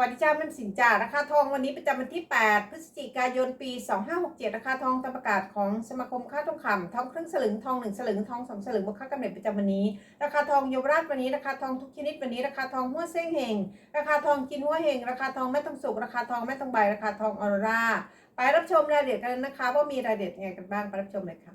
วัสดีเจ้าแม่สินจ่าราคาทองวันนี้ประจำวันที่ 8 พฤศจิกายนปี 2567 ราคาทองตามประกาศของสมาคมค้าทองคำทองครึ่งสลึงทองหนึ่งสลึงทองสองสลึงบวกค่ากำเนิดประจำวันนี้ ราคาทองยาวราชวันนี้ราคาทองทุกชนิดวันนี้ราคาทองหัวเส้งเฮงราคาทองกินหัวเฮงราคาทองแม่ต้องสุกราคาทองแม่ต้องใบราคาทองออรราไปรับชมรายละเอียดกันนะคะว่ามีรายละเอียดยังไงกันบ้างไปรับชมเลยค่ะ